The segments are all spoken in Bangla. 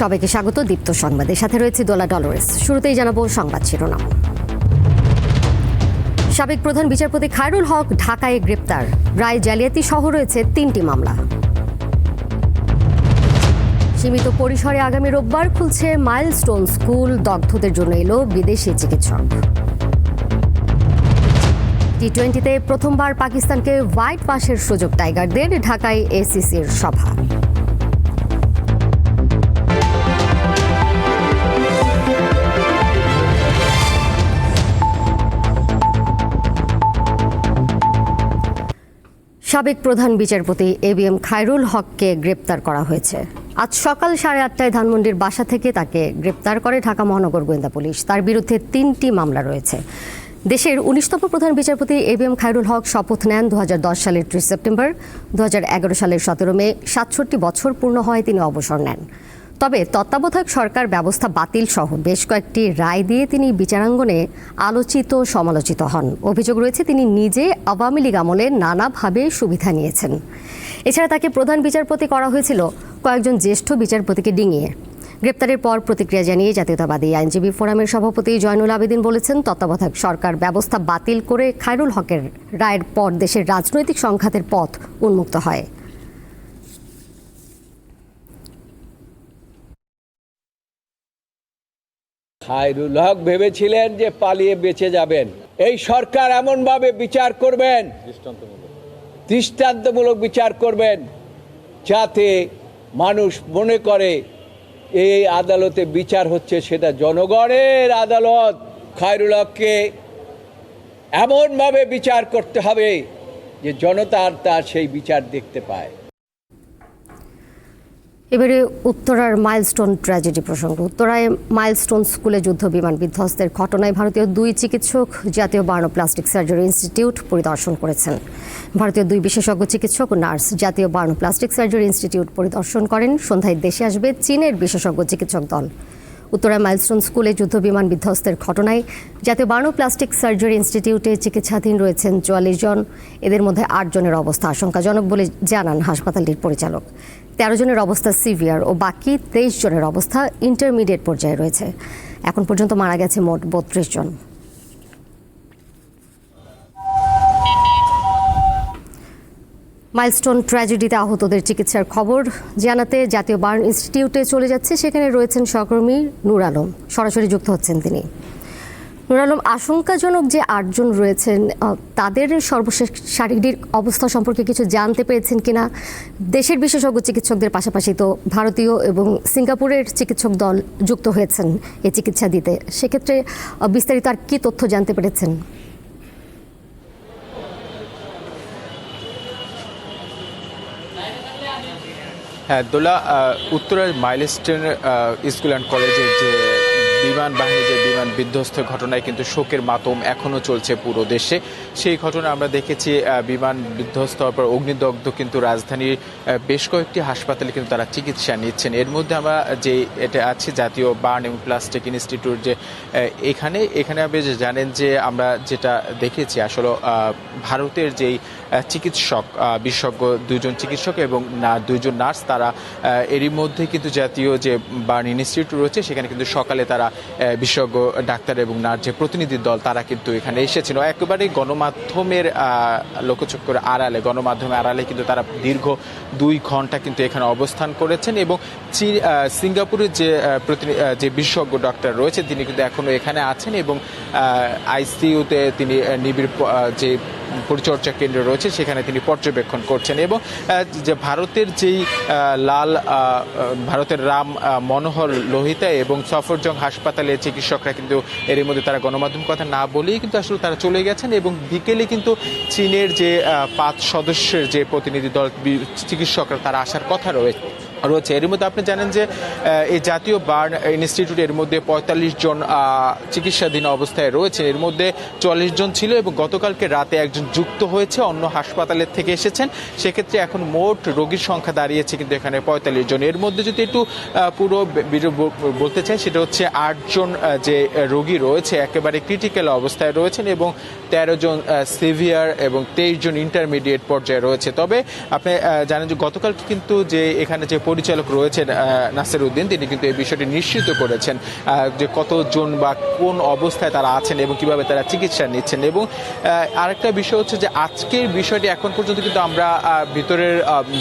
সবাইকে স্বাগত দীপ্ত সংবাদের সাথে রয়েছে দোলা ডলরেস। শুরুতেই জানাব সংবাদ শিরোনাম। সাবেক প্রধান বিচারপতি খায়রুল হক ঢাকায় গ্রেপ্তার। রায় জালিয়াতি সহ রয়েছে তিনটি মামলা। সীমিত পরিসরে আগামী রোববার খুলছে মাইলস্টোন স্কুল, দগ্ধদের জন্য এলো বিদেশি চিকিৎসক। টি টোয়েন্টিতে প্রথমবার পাকিস্তানকে হোয়াইট পাসের সুযোগ টাইগারদের ঢাকায় এসিসির সভা। সাবেক প্রধান বিচারপতি এ বি এম খায়রুল হককে গ্রেপ্তার করা হয়েছে। আজ সকাল সাড়ে আটটায় ধানমন্ডির বাসা থেকে তাকে গ্রেপ্তার করে ঢাকা মহানগর গোয়েন্দা পুলিশ। তার বিরুদ্ধে তিনটি মামলা রয়েছে। দেশের উনিশতম প্রধান বিচারপতি A B M Khairul Haque শপথ নেন দু হাজার দশ সালের ত্রিশ সেপ্টেম্বর দু হাজার এগারো সালের সতেরো মে। সাতষট্টি বছর পূর্ণ হয় তিনি অবসর নেন। তবে তত্ত্বাবধায়ক সরকার ব্যবস্থা বাতিল সহ বেশ কয়েকটি রায় দিয়ে তিনি বিচারাঙ্গনে আলোচিত সমালোচিত হন। অভিযোগ রয়েছে, তিনি নিজে আওয়ামী লীগ আমলে নানাভাবে সুবিধা নিয়েছেন। এছাড়া তাকে প্রধান বিচারপতি করা হয়েছিল কয়েকজন জ্যেষ্ঠ বিচারপতিকে ডিঙিয়ে। গ্রেপ্তারের পর প্রতিক্রিয়া জানিয়ে জাতীয়তাবাদী আইনজীবী ফোরামের সভাপতি জয়নুল আবেদিন বলেছেন, তত্ত্বাবধায়ক সরকার ব্যবস্থা বাতিল করে খায়রুল হকের রায়ের পর দেশের রাজনৈতিক সংঘাতের পথ উন্মুক্ত হয়। খায়রুল হক ভেবেছিলেন যে পালিয়ে বেঁচে যাবেন। এই সরকার এমনভাবে বিচার করবেন দৃষ্টান্তমূলক। বিচার করবেন যাতে মানুষ মনে করে এই আদালতে বিচার হচ্ছে সেটা জনগণের আদালত। খায়রুল হককে এমনভাবে বিচার করতে হবে যে জনতার তার সেই বিচার দেখতে পায়। এবারে উত্তরার মাইলস্টোন ট্র্যাজেডি প্রসঙ্গ। উত্তরায় মাইলস্টোন স্কুলে যুদ্ধ বিমান বিধ্বস্তের ঘটনায় ভারতীয় দুই চিকিৎসক, জাতীয় বার্ন প্লাস্টিক সার্জারি ইনস্টিটিউট পরিদর্শন করেছেন। ভারতীয় দুই বিশেষজ্ঞ চিকিৎসক ও নার্স জাতীয় বার্ন প্লাস্টিক সার্জারি ইনস্টিটিউট পরিদর্শন করেন। সন্ধ্যায় দেশে আসবে চীনের বিশেষজ্ঞ চিকিৎসক দল। উত্তরায় মাইলস্টোন স্কুলে যুদ্ধবিমান বিধ্বস্তের ঘটনায় জাতীয় বার্নোপ্লাস্টিক সার্জারি ইনস্টিটিউটে চিকিৎসাধীন রয়েছেন চুয়াল্লিশ জন। এদের মধ্যে আট জনের অবস্থা আশঙ্কাজনক বলে জানান হাসপাতালটির পরিচালক। তেরো জনের অবস্থা সিভিয়ার ও বাকি তেইশ জনের অবস্থা ইন্টারমিডিয়েট পর্যায়ে রয়েছে। এখন পর্যন্ত মারা গেছে মোট বত্রিশ জন। মাইলস্টোন ট্র্যাজেডিতে আহতদের চিকিৎসার খবর জানাতে জাতীয় বার্ন ইনস্টিটিউটে চলে যাচ্ছে। সেখানে রয়েছেন সহকর্মী নূর আলম। সরাসরি যুক্ত হচ্ছেন তিনি। নূর আলম, আশঙ্কাজনক যে আটজন রয়েছেন তাদের সর্বশেষ শারীরিক অবস্থা সম্পর্কে কিছু জানতে পেরেছেন কিনা? দেশের বিশেষজ্ঞ চিকিৎসকদের পাশাপাশি তো ভারতীয় এবং সিঙ্গাপুরের চিকিৎসক দল যুক্ত হয়েছেন এই চিকিৎসা দিতে। সেক্ষেত্রে বিস্তারিত আর কী তথ্য জানতে পেরেছেন? হ্যাঁ দোলা উত্তরের মাইলস্টোন স্কুল অ্যান্ড কলেজের যে বিমান বাহিনী যে বিমান বিধ্বস্ত ঘটনায় কিন্তু শোকের মাতম এখনও চলছে পুরো দেশে। সেই ঘটনা আমরা দেখেছি বিমান বিধ্বস্ত হওয়ার পর অগ্নিদগ্ধ কিন্তু রাজধানীর বেশ কয়েকটি হাসপাতালে কিন্তু তারা চিকিৎসা নিচ্ছেন। এর মধ্যে আমরা যে এটা আছে, জাতীয় বার্ন এবং প্লাস্টিক ইনস্টিটিউট যে এখানে এখানে আপনি যে জানেন যে আমরা যেটা দেখেছি, আসলে ভারতের যেই চিকিৎসক বিশেষজ্ঞ দুজন চিকিৎসক এবং না দুজন নার্স তারা এরই মধ্যে কিন্তু জাতীয় যে বার্ন ইনস্টিটিউট রয়েছে, সেখানে কিন্তু সকালে তারা বিশেষজ্ঞ, ডাক্তার এবং নার্স যে প্রতিনিধি দল, তারা কিন্তু এখানে এসেছিল। একেবারে গণমাধ্যমের লোকচক্ষুর আড়ালে, গণমাধ্যমের আড়ালে কিন্তু তারা দীর্ঘ দুই ঘণ্টা কিন্তু এখানে অবস্থান করেছেন এবং সিঙ্গাপুরের যে যে বিশেষজ্ঞ ডাক্তার রয়েছে তিনি কিন্তু এখনও এখানে আছেন এবং আইসিইউতে তিনি নিবিড় যে পরিচর্যা কেন্দ্র রয়েছে, সেখানে তিনি পর্যবেক্ষণ করছেন এবং যে ভারতের যেই লাল ভারতের রাম মনোহর লোহিতা এবং সফরজং হাসপাতালের চিকিৎসকরা কিন্তু এর মধ্যে তারা গণমাধ্যম কথা না বলেই কিন্তু আসলে তারা চলে গেছেন এবং বিকেলে কিন্তু চীনের যে পাঁচ সদস্যের যে প্রতিনিধি দল চিকিৎসকরা তারা আসার কথা রয়েছে রয়েছে। এর মধ্যে আপনি জানেন যে এই জাতীয় বার্ন ইনস্টিটিউট এর মধ্যে পঁয়তাল্লিশ জন চিকিৎসাধীন অবস্থায় রয়েছে। এর মধ্যে চল্লিশ জন ছিল এবং গতকালকে রাতে একজন যুক্ত হয়েছে, অন্য হাসপাতালের থেকে এসেছেন। সেক্ষেত্রে এখন মোট রোগীর সংখ্যা দাঁড়িয়েছে কিন্তু এখানে পঁয়তাল্লিশ জন। এর মধ্যে যদি একটু পুরো বলতে চাই, সেটা হচ্ছে আটজন যে রোগী রয়েছে, একেবারে ক্রিটিক্যাল অবস্থায় রয়েছেন এবং তেরো জন সিভিয়ার এবং তেইশ জন ইন্টারমিডিয়েট পর্যায়ে রয়েছে। তবে আপনি জানেন যে গতকাল কিন্তু যে এখানে যে পরিচালক রয়েছেন নাসির উদ্দিন তিনি কিন্তু এই বিষয়টি নিশ্চিত করেছেন যে কতজন বা কোন অবস্থায় তারা আছেন এবং কীভাবে তারা চিকিৎসা নিচ্ছেন। এবং আরেকটা বিষয় হচ্ছে যে আজকের বিষয়টি এখন পর্যন্ত কিন্তু আমরা ভিতরের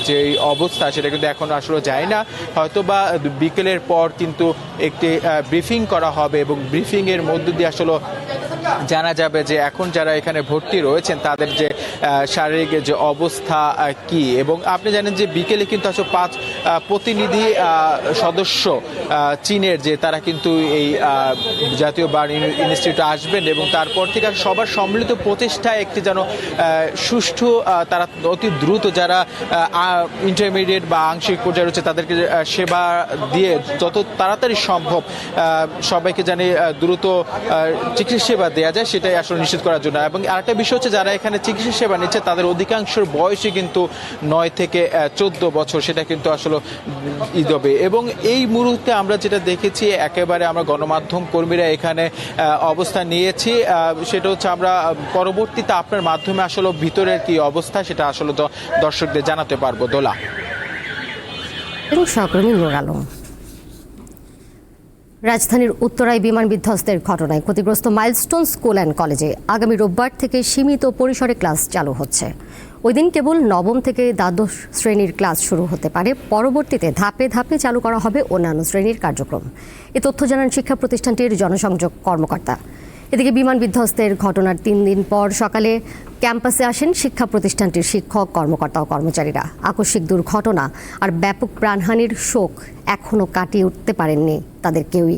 যে অবস্থা, সেটা কিন্তু এখন আসলে যায় না। হয়তো বা বিকেলের পর কিন্তু একটি ব্রিফিং করা হবে এবং ব্রিফিংয়ের মধ্য দিয়ে আসলে জানা যাবে যে এখন যারা এখানে ভর্তি রয়েছেন, তাদের যে শারীরিক যে অবস্থা কি? এবং আপনি জানেন যে বিকেলে কিন্তু আসলে পাঁচ প্রতিনিধি সদস্য চীনের যে, তারা কিন্তু এই জাতীয় বার ইনস্টিটিউটে আসবেন এবং তারপর থেকে সবার সম্মিলিত প্রচেষ্টায় একটি যেন সুষ্ঠু তারা অতি দ্রুত যারা ইন্টারমিডিয়েট বা আংশিক পর্যায়ে রয়েছে, তাদেরকে সেবা দিয়ে যত তাড়াতাড়ি সম্ভব সবাইকে জানি দ্রুত চিকিৎসা সেবা দেওয়া যায় সেটাই আসলে নিশ্চিত করার জন্য। এবং আরেকটা বিষয় হচ্ছে যারা এখানে চিকিৎসা সেবা নিচ্ছে, তাদের অধিকাংশের বয়সই কিন্তু নয় থেকে চোদ্দ বছর, সেটা কিন্তু আসলে ঈদ হবে। এবং এই মুহূর্তে আমরা যেটা দেখেছি, একেবারে আমরা গণমাধ্যম কর্মীরা এখানে অবস্থান নিয়েছি। সেটা হচ্ছে আমরা পরবর্তীতে আপনার মাধ্যমে আসলে ভিতরের কি অবস্থা, সেটা আসলে দর্শকদের জানাতে পারব। দোলা। সহকর্মী নূর আলম। রাজধানীর উত্তরায় বিমান বিধ্বস্তের ঘটনায় ক্ষতিগ্রস্ত মাইলস্টোন স্কুল অ্যান্ড কলেজে আগামী রোববার থেকে সীমিত পরিসরে ক্লাস চালু হচ্ছে। ওই দিন কেবল নবম থেকে দ্বাদশ শ্রেণির ক্লাস শুরু হতে পারে। পরবর্তীতে ধাপে ধাপে চালু করা হবে অন্যান্য শ্রেণির কার্যক্রম। এ তথ্য জানান শিক্ষা প্রতিষ্ঠানটির জনসংযোগ কর্মকর্তা। এদিকে বিমান বিধ্বস্তের ঘটনার তিন দিন পর সকালে ক্যাম্পাসে আসেন শিক্ষা প্রতিষ্ঠানটির শিক্ষক, কর্মকর্তা ও কর্মচারীরা। আকস্মিক দুর্ঘটনা আর ব্যাপক প্রাণহানির শোক এখনও কাটিয়ে উঠতে পারেননি তাদের কেউই।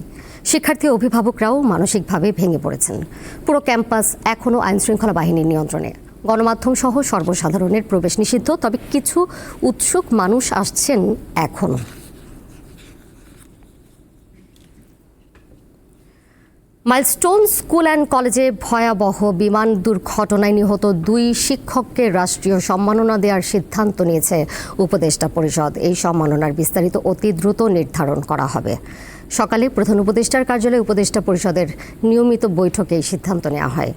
শিক্ষার্থী অভিভাবকরাও মানসিকভাবে ভেঙে পড়েছেন। পুরো ক্যাম্পাস এখনও আইনশৃঙ্খলা বাহিনীর নিয়ন্ত্রণে। গণমাধ্যম সহ সর্বসাধারণের প্রবেশ নিষিদ্ধ, তবে কিছু উৎসুক মানুষ আসছেন এখনও মাইলস্টোন স্কুল অ্যান্ড কলেজে ভয়াবহ বিমান দুর্ঘটনায় নিহত দুই শিক্ষককে রাষ্ট্রীয় সম্মাননা দেওয়ার সিদ্ধান্ত নিয়েছে উপদেষ্টা পরিষদ। এই সম্মাননার বিস্তারিত অতি দ্রুত নির্ধারণ করা হবে। সকালে প্রধান উপদেষ্টার কার্যালয়ে উপদেষ্টা পরিষদের নিয়মিত বৈঠকে এই সিদ্ধান্ত নেওয়া হয়।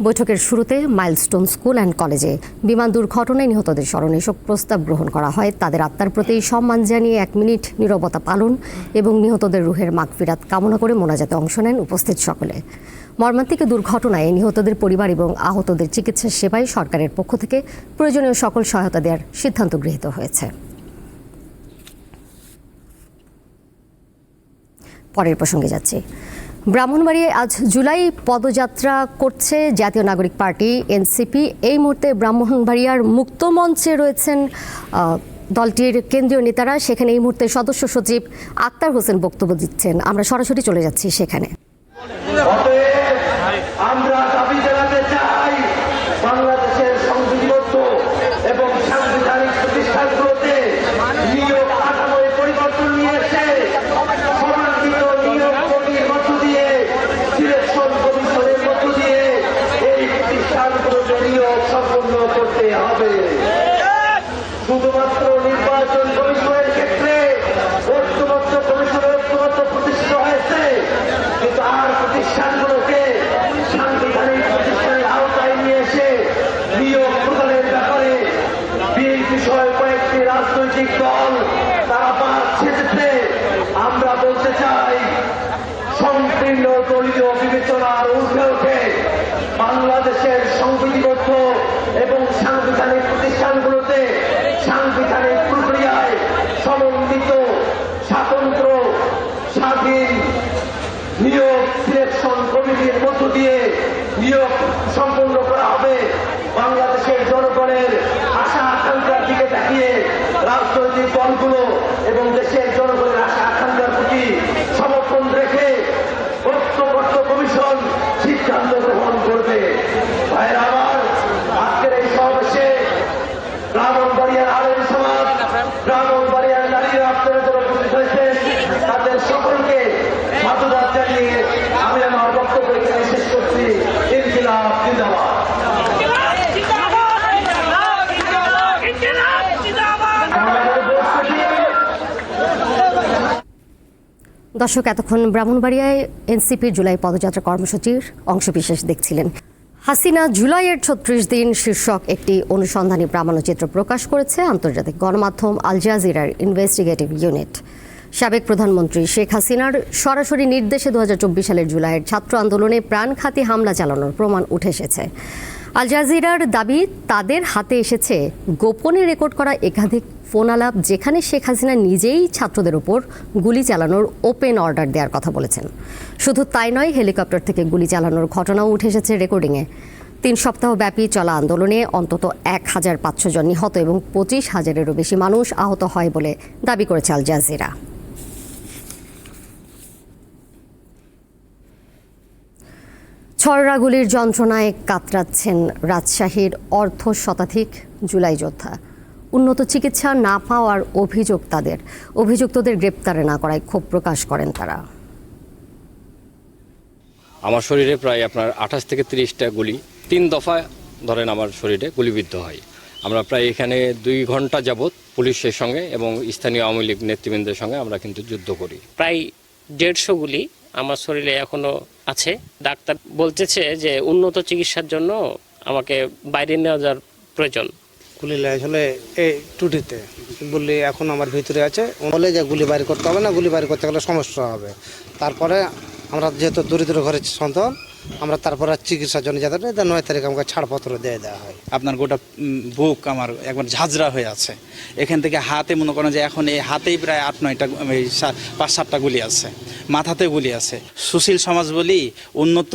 বৈঠকের শুরুতে মাইলস্টোন স্কুল অ্যান্ড কলেজে বিমান দুর্ঘটনায় নিহতদের স্মরণে শোক প্রস্তাব গ্রহণ করা হয়। তাদের আত্মার প্রতি সম্মান জানিয়ে এক মিনিট নীরবতা পালন এবং নিহতদের রুহের মাগফিরাত কামনা করে মোনাজাতে অংশ নেন উপস্থিত সকলে। মর্মান্তিক দুর্ঘটনায় নিহতদের পরিবার এবং আহতদের চিকিৎসা সেবায় সরকারের পক্ষ থেকে প্রয়োজনীয় সকল সহায়তা দেওয়ার সিদ্ধান্ত গৃহীত হয়েছে। পরের প্রসঙ্গে যাচ্ছি। ব্রাহ্মণবাড়িয়ায় আজ জুলাই পদযাত্রা করছে জাতীয় নাগরিক পার্টি, এনসিপি। এই মুহূর্তে ব্রাহ্মণবাড়িয়ার মুক্ত মঞ্চে রয়েছেন দলটির কেন্দ্রীয় নেতারা। সেখানে এই মুহূর্তে সদস্য সচিব আক্তার হোসেন বক্তব্য দিচ্ছেন। আমরা সরাসরি চলে যাচ্ছি সেখানে অতএব আমরা দাবি জানাতে চাই বাংলাদেশের সংবিধিবদ্ধ এবং সাংবিধানিক প্রতিষ্ঠানগুলোতে নিয়োগ কাঠামোয় পরিবর্তন নিয়ে এসে সমান্বিত নিয়োগ কমিটির মধ্য দিয়ে সিলেকশন কমিশনের মধ্য দিয়ে এই প্রতিষ্ঠানগুলোতে নিয়োগ সম্পন্ন করতে হবে শুধুমাত্র নির্বাচন কমিশনের ক্ষেত্রে ঐক্যবদ্ধ কমিশনের ঐক্যবদ্ধ প্রতিষ্ঠিত হয়েছে কিন্তু আর প্রতিষ্ঠানগুলোকে সাংবিধানিক প্রতিষ্ঠানের আওতায় নিয়ে এসে নিয়োগ প্রদানের ব্যাপারে বিএনপি সহ কয়েকটি রাজনৈতিক দল তারা বাদ ছেড়েছে আমরা বলতে চাই সংকীর্ণ দলীয় বিবেচনার ঊর্ধ্বে উঠে বাংলাদেশের সংবিধিবদ্ধ এবং সাংবিধানিক প্রতিষ্ঠানগুলোতে সাংবিধানিক প্রক্রিয়ায় সমন্বিত স্বাতন্ত্র স্বাধীন নিয়োগ সিলেকশন কমিটির মধ্য দিয়ে নিয়োগ সম্পন্ন করা হবে বাংলাদেশের জনগণের আশা আকাঙ্ক্ষার দিকে তাকিয়ে রাজনৈতিক দলগুলো এবং দেশের জনগণের আশা আকাঙ্ক্ষার প্রতি সমর্থন রেখে ঐক্যবদ্ধ কমিশন সিদ্ধান্ত গ্রহণ করবে ভাইয়ের আমার আজকের এই সমাবেশে ব্রাহ্মণবাড়িয়ার আলেম সমাজ ব্রাহ্মণবাড়িয়ার নারীরা আপনারা যারা উপস্থিত হয়েছেন তাদের সকলকে সাধুবাদ জানিয়ে আমি আমার বক্তব্য এখানে শেষ করছি ইনকিলাব জিন্দাবাদ আমাদের উপস্থিতি দর্শক, এতক্ষণ ব্রাহ্মণবাড়িয়ায় এনসিপির জুলাই পদযাত্রা কর্মসূচির অংশবিশেষ দেখছিলেন। হাসিনা জুলাইয়ের ছত্রিশ দিন শীর্ষক একটি অনুসন্ধানী প্রামাণ্যচিত্র প্রকাশ করেছে আন্তর্জাতিক গণমাধ্যম আল জাজিরার ইনভেস্টিগেটিভ ইউনিট। সাবেক প্রধানমন্ত্রী শেখ হাসিনার সরাসরি নির্দেশে দু হাজার চব্বিশ সালের জুলাইয়ের ছাত্র আন্দোলনে প্রাণঘাতী হামলা চালানোর প্রমাণ উঠে এসেছে। আল জাজিরার দাবি, তাদের হাতে এসেছে গোপনে রেকর্ড করা একাধিক ফোন আলাপ যেখানে শেখ হাসিনা নিজেই ছাত্রদের ওপর গুলি চালানোর ওপেন অর্ডার দেওয়ার কথা বলেছেন। শুধু তাই নয়, হেলিকপ্টার থেকে গুলি চালানোর ঘটনাও উঠে এসেছে রেকর্ডিংয়ে তিন সপ্তাহ ব্যাপী চলা আন্দোলনে অন্তত এক হাজার পাঁচশো জন নিহত এবং পঁচিশ হাজারেরও বেশি মানুষ আহত হয় বলে দাবি করেছে আল জাজিরা। ছড়রাগুলির যন্ত্রণায় কাতরাচ্ছেন রাজশাহীর অর্ধ শতাধিক জুলাই যোদ্ধা। উন্নত চিকিৎসা না পাওয়ার অভিযোগ তাদের। অভিযুক্তদের গ্রেপ্তারে না করায় ক্ষোভ প্রকাশ করেন তারা। আমার শরীরে প্রায় আপনার আঠাশ থেকে তিরিশটা গুলি তিন দফা ধরেন আমার শরীরে গুলিবিদ্ধ হয়। আমরা প্রায় এখানে দুই ঘণ্টা যাবৎ পুলিশের সঙ্গে এবং স্থানীয় আওয়ামী লীগ নেতৃবৃন্দের সঙ্গে আমরা কিন্তু যুদ্ধ করি। প্রায় দেড়শো গুলি আমার শরীরে এখনও আছে। ডাক্তার বলতেছে যে উন্নত চিকিৎসার জন্য আমাকে বাইরে নেওয়া যাওয়ার প্রয়োজন। গুলি আসলে এই টুটিতে বলি এখন আমার ভিতরে আছে বলে যে গুলি বাড়ি করতে হবে না, গুলি বাড়ি করতে গেলে সমস্যা হবে। তারপরে আমরা যেহেতু দরিদ্র ঘরের সন্তান আমরা তারপরে চিকিৎসার জন্য যাতে নয় তারিখ আমাকে ছাড়পত্র দিয়ে দেওয়া হয়। আপনার গোটা বুক আমার একবার ঝাঁঝরা হয়ে আছে। এখান থেকে হাতে মনে করেন যে এখন এই হাতেই প্রায় আট নয়টা পাঁচ সাতটা গুলি আছে। মাথাতে গুলি আছে। সুশীল সমাজ বলি উন্নত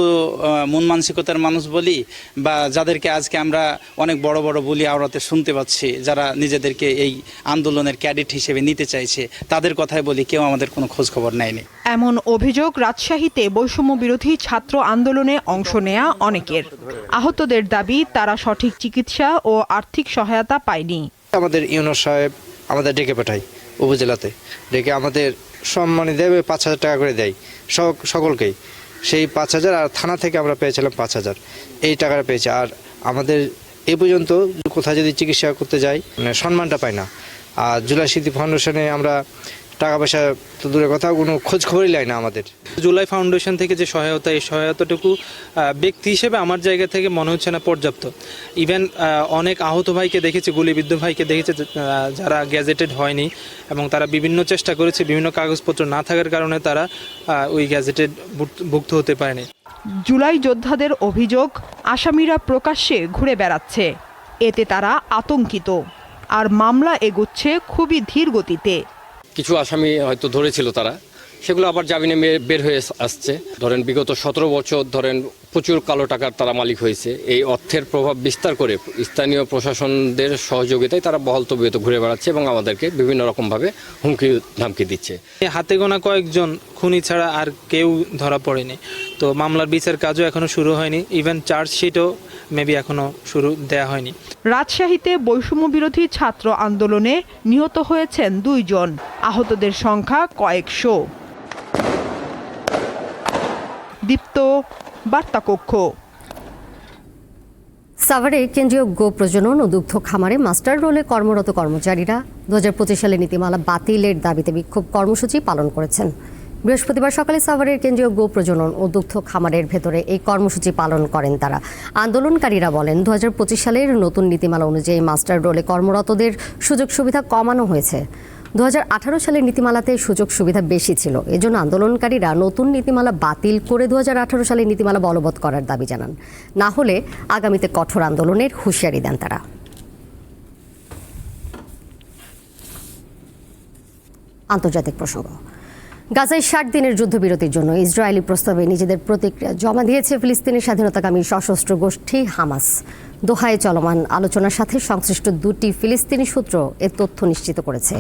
মন মানসিকতার মানুষ বলি বা যাদেরকে আজকে আমরা অনেক বড় বড় বলি আওড়াতে শুনতে পাচ্ছি যারা নিজেদেরকে এই আন্দোলনের ক্যাডেট হিসেবে নিতে চাইছে তাদের কথাই বলি কেউ আমাদের কোনো খোঁজ খবর নেয়নি। এমন অভিযোগ রাজশাহীতে বৈষম্য বিরোধী ছাত্র আন্দোলনে অংশ নেয়া অনেকের। আহতদের দাবি, তারা সঠিক চিকিৎসা ও আর্থিক সহায়তা পায়নি। আমাদের ইউনো সাহেব আমাদের ডেকে পাঠায় উপজেলাতে। ডেকে আমাদের সম্মানী দেবে, পাঁচ হাজার টাকা করে দেয় সক- সকলকেই। সেই পাঁচ হাজার আর থানা থেকে আমরা পেয়েছিলাম পাঁচ হাজার। এই টাকাটা পেয়েছি। আর আমাদের এ পর্যন্ত কোথায় যদি চিকিৎসা করতে যাই মানে সম্মানটা পাই না। আর জুলাই স্মৃতি ফাউন্ডেশনে আমরা টাকা পয়সা তো দূরের কথা কোনো খোঁজ খবরই লাই না আমাদের। জুলাই ফাউন্ডেশন থেকে যে সহায়তা এই সহায়তাটুকু ব্যক্তি হিসেবে আমার জায়গা থেকে মনে হচ্ছে না পর্যাপ্ত। ইভেন অনেক আহত ভাইকে দেখেছি গুলিবিদ্ধ ভাইকে দেখেছি যারা গ্যাজেটেড হয়নি এবং তারা বিভিন্ন চেষ্টা করেছে বিভিন্ন কাগজপত্র না থাকার কারণে তারা ওই গ্যাজেটেড ভুক্ত হতে পারেনি। জুলাই যোদ্ধাদের অভিযোগ আসামিরা প্রকাশ্যে ঘুরে বেড়াচ্ছে। এতে তারা আতঙ্কিত। আর মামলা এগোচ্ছে খুবই ধীর গতিতে। কিছু আসামি হয়তো ধরেছিল তারা। সেগুলো আবার জামিনে বের হয়ে আসছে। ধরেন বিগত সতেরো বছর ধরেন প্রচুর কালো টাকার তারা মালিক হয়েছে। এই অর্থের প্রভাব বিস্তার করে স্থানীয় প্রশাসনদের সহযোগিতায় তারা বহল তবিয়ত ঘুরে বেড়াচ্ছে এবং আমাদেরকে বিভিন্ন রকমভাবে হুমকি ধামকি দিচ্ছে। হাতে গোনা কয়েকজন খুনি ছাড়া আর কেউ ধরা পড়েনি। তো মামলার বিচার কাজও এখনও শুরু হয়নি। ইভেন চার্জশিটও মেবি এখনও শুরু দেয়া হয়নি। রাজশাহীতে বৈষম্য বিরোধী ছাত্র আন্দোলনে নিহত হয়েছেন দুইজন। আহতদের সংখ্যা কয়েকশো। দীপ্ত বার্তাকক্ষ। সাভারে কেন্দ্রীয় গো প্রজনন ও দুগ্ধ খামারে মাস্টার রোলে কর্মরত কর্মচারীরা দু সালে নীতিমালা বাতিলের দাবিতে বিক্ষোভ কর্মসূচি পালন করেছেন। বৃহস্পতিবার সকালে সাভারের কেন্দ্রীয় গো প্রজনন ও দুগ্ধ খামারের ভেতরে এই কর্মসূচি পালন করেন তারা। আন্দোলনকারীরা বলেন দু হাজার পঁচিশ সালের নতুন নীতিমালা অনুযায়ী মাস্টার রোলে কর্মরতদের সুযোগ সুবিধা কমানো হয়েছে। দু হাজার আঠারো সালের নীতিমালাতে সুযোগ সুবিধা বেশি ছিল। এজন্য আন্দোলনকারীরা নতুন নীতিমালা বাতিল করে দুহাজার আঠারো সালের নীতিমালা বলবৎ করার দাবি জানান। না হলে আগামীতে কঠোর আন্দোলনের হুঁশিয়ারি দেন তারা। আন্তর্জাতিক প্রসঙ্গ। গাজায় ষাট দিনের যুদ্ধবিরতির জন্য ইসরায়েলি প্রস্তাবে নিজেদের প্রতিক্রিয়া জমা দিয়েছে ফিলিস্তিনি স্বাধীনতাকামী সশস্ত্র গোষ্ঠী হামাস। দোহায় চলমান আলোচনার সাথে সংশ্লিষ্ট দুটি ফিলিস্তিনি সূত্র এ তথ্য নিশ্চিত করেছে।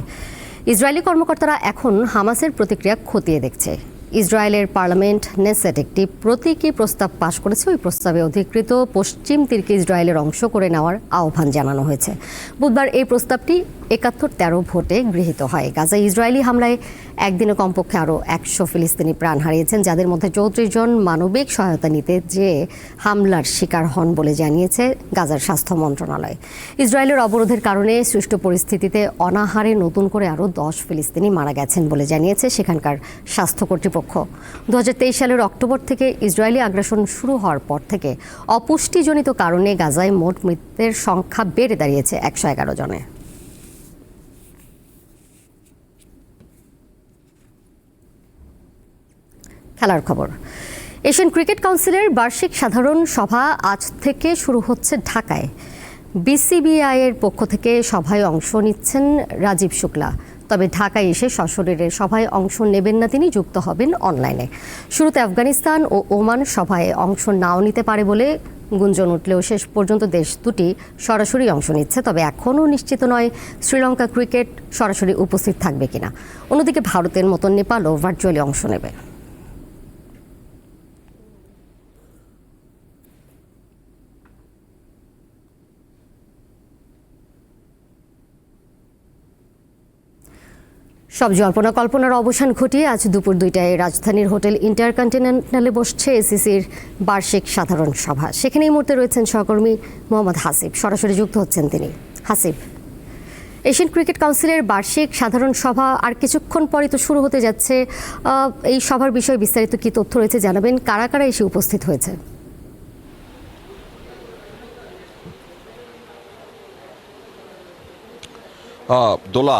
ইসরায়েলি কর্মকর্তারা এখন হামাসের প্রতিক্রিয়া খতিয়ে দেখছে। ইসরায়েলের পার্লামেন্ট নেসেট একটি প্রতীকী প্রস্তাব পাশ করেছে। ওই প্রস্তাবে অধিকৃত পশ্চিম তীরকে ইসরায়েলের অংশ করে নেওয়ার আহ্বান জানানো হয়েছে। বুধবার এই প্রস্তাবটি একাত্তর তেরো ভোটে গৃহীত হয়। গাজায় ইসরায়েলি হামলায় একদিনে কমপক্ষে আরও একশো ফিলিস্তিনি প্রাণ হারিয়েছেন, যাদের মধ্যে চৌত্রিশ জন মানবিক সহায়তা নিতে যে হামলার শিকার হন বলে জানিয়েছে গাজার স্বাস্থ্য মন্ত্রণালয়। ইসরায়েলের অবরোধের কারণে সৃষ্ট পরিস্থিতিতে অনাহারে নতুন করে আরও দশ ফিলিস্তিনি মারা গেছেন বলে জানিয়েছে সেখানকার স্বাস্থ্য কর্তৃপক্ষ। দু হাজার তেইশ সালের অক্টোবর থেকে ইসরায়েলি আগ্রাসন শুরু হওয়ার পর থেকে অপুষ্টিজনিত কারণে গাজায় মোট মৃতের সংখ্যা বেড়ে দাঁড়িয়েছে একশো এগারো জনে। খেলার খবর। এশিয়ান ক্রিকেট কাউন্সিলের বার্ষিক সাধারণ সভা আজ থেকে শুরু হচ্ছে ঢাকায়। বিসিবিআই এর পক্ষ থেকে সভায় অংশ নিচ্ছেন রাজীব শুক্লা। তবে ঢাকায় এসে সশরীরে সভায় অংশ নেবেন না তিনি, যুক্ত হবেন অনলাইনে। শুরুতে আফগানিস্তান ও ওমান সভায় অংশ নাও নিতে পারে বলে গুঞ্জন উঠলেও শেষ পর্যন্ত দেশ দুটি সরাসরি অংশ নিচ্ছে, তবে এখনও নিশ্চিত নয় শ্রীলঙ্কা ক্রিকেট সরাসরি উপস্থিত থাকবে কিনা। অন্যদিকে ভারতের মতো নেপালও ভার্চুয়ালি অংশ নেবে। সব জল্পনা কল্পনার অবসান ঘটিয়ে আজ দুপুর দুইটায় রাজধানীর হোটেল ইন্টারকন্টিনেন্টালে বসছে এসিসির বার্ষিক সাধারণ সভা। সেখানে এই মুহূর্তে রয়েছেন সহকর্মী মোহাম্মদ হাসিব। সরাসরি যুক্ত হচ্ছেন তিনি। হাসিব, এশিয়ান ক্রিকেট কাউন্সিলের বার্ষিক সাধারণ সভা আর কিছুক্ষণ পরে তো শুরু হতে যাচ্ছে। এই সভার বিষয়ে বিস্তারিত কি তথ্য রয়েছে জানাবেন। কারা কারা এসে উপস্থিত হয়েছে? আহ, দোলা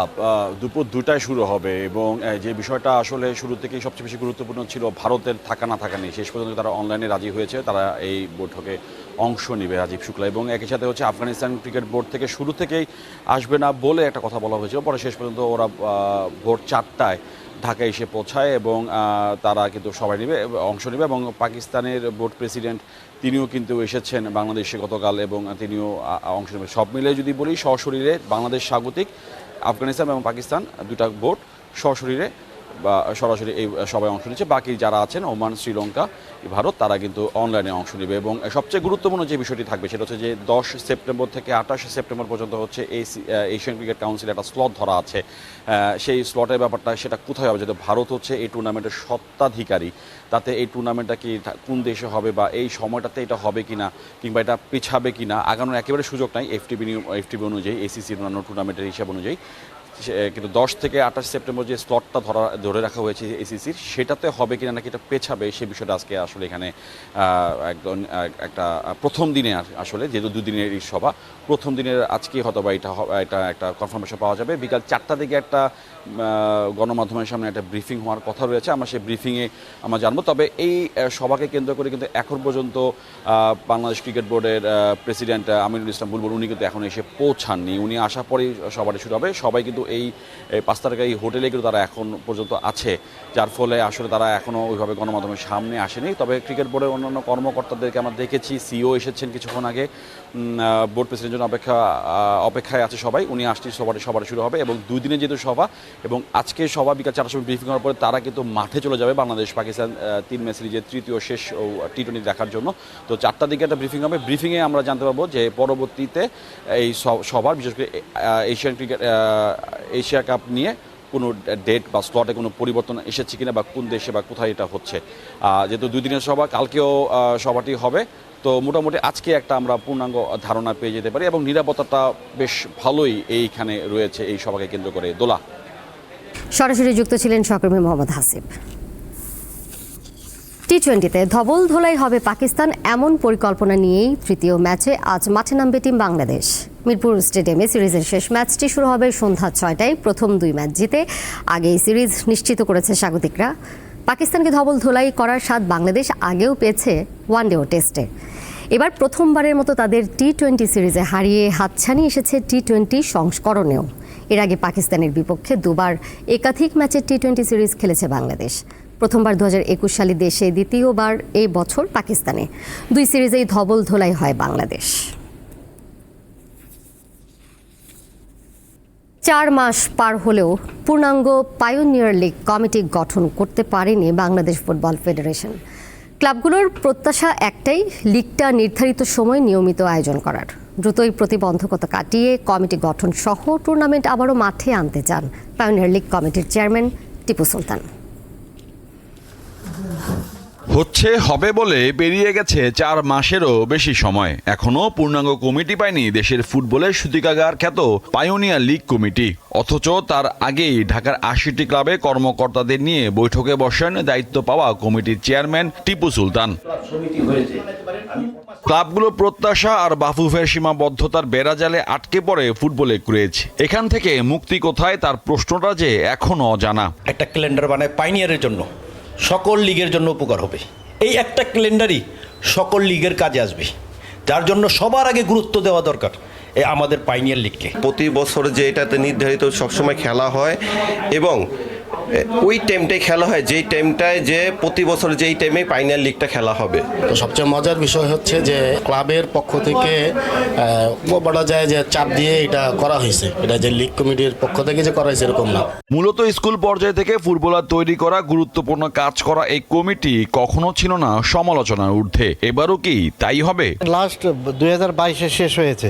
দুপুর দুটায় শুরু হবে এবং যে বিষয়টা আসলে শুরু থেকেই সবচেয়ে বেশি গুরুত্বপূর্ণ ছিল ভারতের থাকা না থাকা নেই শেষ পর্যন্ত তারা অনলাইনে রাজি হয়েছে তারা এই বৈঠকে অংশ নেবে রাজীব শুক্লা এবং একই সাথে হচ্ছে আফগানিস্তান ক্রিকেট বোর্ড থেকে শুরু থেকেই আসবে না বলে একটা কথা বলা হয়েছিল। পরে শেষ পর্যন্ত ওরা ভোর চারটায় ঢাকায় এসে পৌঁছায় এবং তারা কিন্তু সবাই নেবে অংশ নেবে এবং পাকিস্তানের বোর্ড প্রেসিডেন্ট তিনিও কিন্তু এসেছেন বাংলাদেশে গতকাল এবং তিনিও অংশ নেবেন। সব মিলে যদি বলি, সশরীরে বাংলাদেশ স্বাগতিক, আফগানিস্তান এবং পাকিস্তান দুটা বোর্ড সশরীরে বা সরাসরি এই সবাই অংশ নিচ্ছে। বাকি যারা আছেন, ওমান, শ্রীলঙ্কা, ভারত, তারা কিন্তু অনলাইনে অংশ নেবে এবং সবচেয়ে গুরুত্বপূর্ণ যে বিষয়টি থাকবে সেটা হচ্ছে যে দশ সেপ্টেম্বর থেকে আঠাশে সেপ্টেম্বর পর্যন্ত হচ্ছে এই এশিয়ান ক্রিকেট কাউন্সিল একটা স্লট ধরা আছে। সেই স্লটের ব্যাপারটা সেটা কোথায় হবে? যেহেতু ভারত হচ্ছে এই টুর্নামেন্টের সত্ত্বাধিকারী, তাতে এই টুর্নামেন্টটা কি কোন দেশে হবে বা এই সময়টাতে এটা হবে কিনা কিংবা এটা পিছাবে কিনা, আগানোর একেবারে সুযোগ নাই। এফটিবি এফটিবি অনুযায়ী এসিসি অন্যান্য টুর্নামেন্টের হিসাব অনুযায়ী। কিন্তু দশ থেকে আঠাশ সেপ্টেম্বর যে স্লটটা ধরা, ধরে রাখা হয়েছে এসিসির সেটাতে হবে কিনা নাকি এটা পেছাবে, সে বিষয়টা আজকে আসলে এখানে একদম একটা প্রথম দিনে আসলে, যেহেতু দুদিনের এই সভা, প্রথম দিনের আজকে হয়তো বা এটা এটা একটা কনফার্মেশন পাওয়া যাবে। বিকাল চারটা দিকে একটা গণমাধ্যমের সামনে একটা ব্রিফিং হওয়ার কথা রয়েছে, আমরা সেই ব্রিফিংয়ে আমরা জানব। তবে এই সভাকে কেন্দ্র করে কিন্তু এখন পর্যন্ত বাংলাদেশ ক্রিকেট বোর্ডের প্রেসিডেন্ট আমিনুল ইসলাম বুলবুল, উনি কিন্তু এখন এসে পৌঁছাননি। উনি আসার পরেই সভাটা শুরু হবে। সবাই কিন্তু এই এই পাঁচ তারকা এই হোটেলে কিন্তু তারা এখন পর্যন্ত আছে। যার ফলে আসলে তারা এখনও ওইভাবে গণমাধ্যমের সামনে আসেনি। তবে ক্রিকেট বোর্ডের অন্যান্য কর্মকর্তাদেরকে আমরা দেখেছি। সিও এসেছেন কিছুক্ষণ আগে। বোর্ড প্রেসিডেন্টের জন্য অপেক্ষা অপেক্ষায় আছে সবাই। উনি আসছি সবারই সবার শুরু হবে এবং দুই দিনের যেহেতু সভা এবং আজকে সভা বিকাল চারটার সময় ব্রিফিং হওয়ার পরে তারা কিন্তু মাঠে চলে যাবে বাংলাদেশ পাকিস্তান তিন ম্যাচ সিরিজের তৃতীয় শেষ টি টোয়েন্টি দেখার জন্য। তো চারটার দিকে একটা ব্রিফিং হবে। ব্রিফিংয়ে আমরা জানতে পারব যে পরবর্তীতে এই সভার, বিশেষ করে এশিয়ান ক্রিকেট এশিয়া কাপ নিয়ে কোনো ডেট বা স্লটে কোনো পরিবর্তন এসেছে কিনা বা কোন দেশে বা কোথায় এটা হচ্ছে। যেহেতু দুই দিনের সভা, কালকেও সভাটি হবে। তো মোটামুটি আজকে একটা আমরা পূর্ণাঙ্গ ধারণা পেয়ে যেতে পারি এবং নিরাপত্তাটা বেশ ভালোই এইখানে রয়েছে এই সভাকে কেন্দ্র করে। দোলা। সরাসরি যুক্ত ছিলেন সহকর্মী মোহাম্মদ হাসিব। টি টোয়েন্টিতে ধবল ধোলাই হবে পাকিস্তান এমন পরিকল্পনা নিয়েই তৃতীয় ম্যাচে আজ মাঠে নামবে টিম বাংলাদেশ। মিরপুর স্টেডিয়ামে সিরিজের শেষ ম্যাচটি শুরু হবে সন্ধ্যা ছয়টায়, প্রথম দুই ম্যাচ জিতে আগে এই সিরিজ নিশ্চিত করেছে স্বাগতিকরা। পাকিস্তানকে ধবল ধোলাই করার স্বাদ বাংলাদেশ আগেও পেয়েছে ওয়ানডে ও টেস্টে। এবার প্রথমবারের মতো তাদের টি টোয়েন্টি সিরিজে হারিয়ে হাতছানি এসেছে টি টোয়েন্টি সংস্করণেও। এর আগে পাকিস্তানের বিপক্ষে দুবার একাধিক ম্যাচের টি টোয়েন্টি সিরিজ খেলেছে বাংলাদেশ। প্রথমবার দু হাজার একুশ সালে দেশে দ্বিতীয়বার এই বছর পাকিস্তানে। দুই সিরিজেই ধবল ধোলাই হয় বাংলাদেশ। চার মাস পার হলেও পূর্ণাঙ্গ পায়োনিয়ার লিগ কমিটি গঠন করতে পারেনি বাংলাদেশ ফুটবল ফেডারেশন। ক্লাবগুলোর প্রত্যাশা একটাই, লিগটা নির্ধারিত সময় নিয়মিত আয়োজন করার। দ্রুতই প্রতিবন্ধকতা কাটিয়ে কমিটি গঠন সহ টুর্নামেন্ট আবারও মাঠে আনতে চান পায়োনিয়ার লিগ কমিটির চেয়ারম্যান টিপু সুলতান। হচ্ছে, হবে বলে পেরিয়ে গেছে চার মাসেরও বেশি সময়। এখনও পূর্ণাঙ্গ কমিটি পায়নি দেশের ফুটবলের সূতিকাগার খ্যাত পায়োনিয়া লিগ কমিটি। অথচ তার আগেই ঢাকার আশিটি ক্লাবে কর্মকর্তাদের নিয়ে বৈঠকে বসেন দায়িত্ব পাওয়া কমিটির চেয়ারম্যান টিপু সুলতান। ক্লাবগুলো প্রত্যাশা আর বাফুফের সীমাবদ্ধতার বেড়াজালে আটকে পড়ে ফুটবলে ক্রেজ। এখান থেকে মুক্তি কোথায় তার প্রশ্নটা যে এখনও অজানা। একটা ক্যালেন্ডার বানায় পাইনিয়ারের জন্য। সকল লিগের জন্য উপকার হবে। এই একটা ক্যালেন্ডারই সকল লিগের কাজে আসবে। যার জন্য সবার আগে গুরুত্ব দেওয়া দরকার। আমাদের পাইনিয়ার লিগকে প্রতি বছর যে এটাতে নির্ধারিত সবসময় খেলা হয় এবং ওই টাইমটাই খেলা হয় যেই টাইমটায় যে প্রতি বছর যেই টাইমে ফাইনাল লিগটা খেলা হবে। তো সবচেয়ে মজার বিষয় হচ্ছে যে ক্লাবের পক্ষ থেকে বলা যায় যে চাপ দিয়ে এটা করা হয়েছে। এটা যে লিগ কমিটির পক্ষ থেকে যে করা হয়েছে এরকম না। মূলত স্কুল পর্যায় থেকে ফুটবলার তৈরি করা গুরুত্বপূর্ণ কাজ করা এই কমিটি কখনো ছিল না সমালোচনার ঊর্ধ্বে। এবারও কি তাই হবে? লাস্ট দুই হাজার বাইশে শেষ হয়েছে।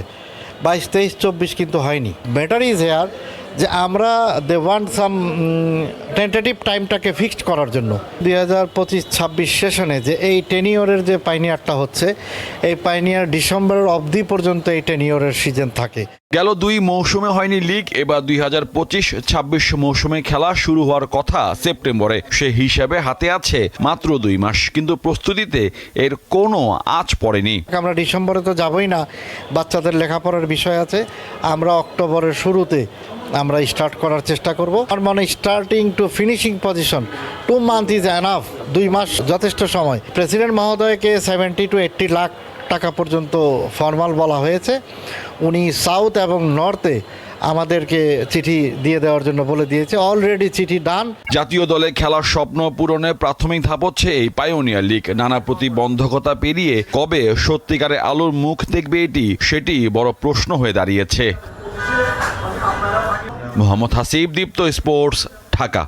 বাইশ তেইশ চব্বিশ কিন্তু হয়নি। ব্যাটারি ইজ হেয়ার যে আমরা দে ওয়ান্ট সাম টেন্টেটিভ টাইমটাকে ফিক্সড করার জন্য। দুই হাজার পঁচিশ ছাব্বিশ সেশনে যে এই টেনিয়রের যে পাইনিয়ারটা হচ্ছে এই পাইনিয়ার ডিসেম্বরের অবধি পর্যন্ত এই টেনিয়রের সিজন থাকে। গেল দুই মৌসুমে হয়নি লিগ এবার দুই হাজার পঁচিশ ছাব্বিশ মৌসুমে খেলা শুরু হওয়ার কথা সেপ্টেম্বরে। সে হিসাবে হাতে আছে মাত্র দুই মাস কিন্তু প্রস্তুতিতে এর কোনো আঁচ পড়েনি। আমরা ডিসেম্বরে তো যাবই না বাচ্চাদের লেখাপড়ার বিষয় আছে আমরা অক্টোবরের শুরুতে আমরা স্টার্ট করার চেষ্টা করব। আর মানে starting to finishing position two month is enough দুই মাস যথেষ্ট সময়। প্রেসিডেন্ট মহোদয়কে সেভেন্টি টু এইট্টি লাখ টাকা পর্যন্ত ফর্মাল বলা হয়েছে। উনি সাউথ এবং নর্থে আমাদেরকে চিঠি দিয়ে দেওয়ার জন্য বলে দিয়েছে। অলরেডি চিঠি ডান জাতীয় দলে খেলার স্বপ্ন পূরণে প্রাথমিক ধাপ হচ্ছে এই পায়োনিয়ার লিগ নানা প্রতিবন্ধকতা পেরিয়ে কবে সত্যিকারে আলোর মুখ দেখবে এটি, সেটি বড় প্রশ্ন হয়ে দাঁড়িয়েছে। মোহাম্মদ হাসিব, দীপ্ত স্পোর্টস, ঢাকা।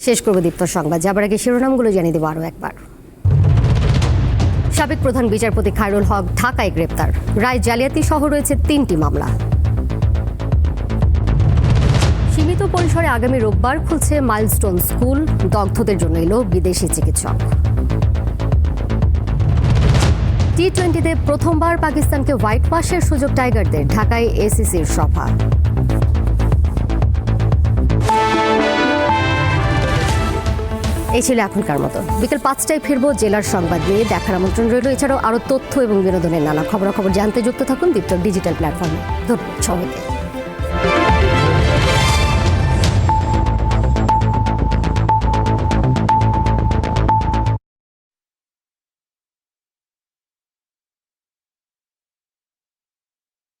শেষ করবে দীপ্ত সংবাদ। যাবার আগে শিরোনামগুলো জানিয়ে দেবো আরও একবার। সাবেক প্রধান বিচারপতি খায়রুল হক ঢাকায় গ্রেপ্তার। রায় জালিয়াতি সহ রয়েছে তিনটি মামলা। সীমিত পরিসরে আগামী রোববার খুলছে মাইলস্টোন স্কুল। দগ্ধদের জন্য এলো বিদেশি চিকিৎসক। টি টোয়েন্টিতে প্রথমবার পাকিস্তানকে হোয়াইট পাশের সুযোগ টাইগারদের, ঢাকায় এসিসির সভা। এই ছিল এখনকার মতো। বিকেল পাঁচটায় ফিরবো জেলার সংবাদ নিয়ে। দেখার আমন্ত্রণ রইল এছাড়াও আরও তথ্য এবং বিনোদনের নানা খবরাখবর জানতে যুক্ত থাকুন দীপ্ত ডিজিটাল প্ল্যাটফর্মে। ধন্যবাদ সবাইকে।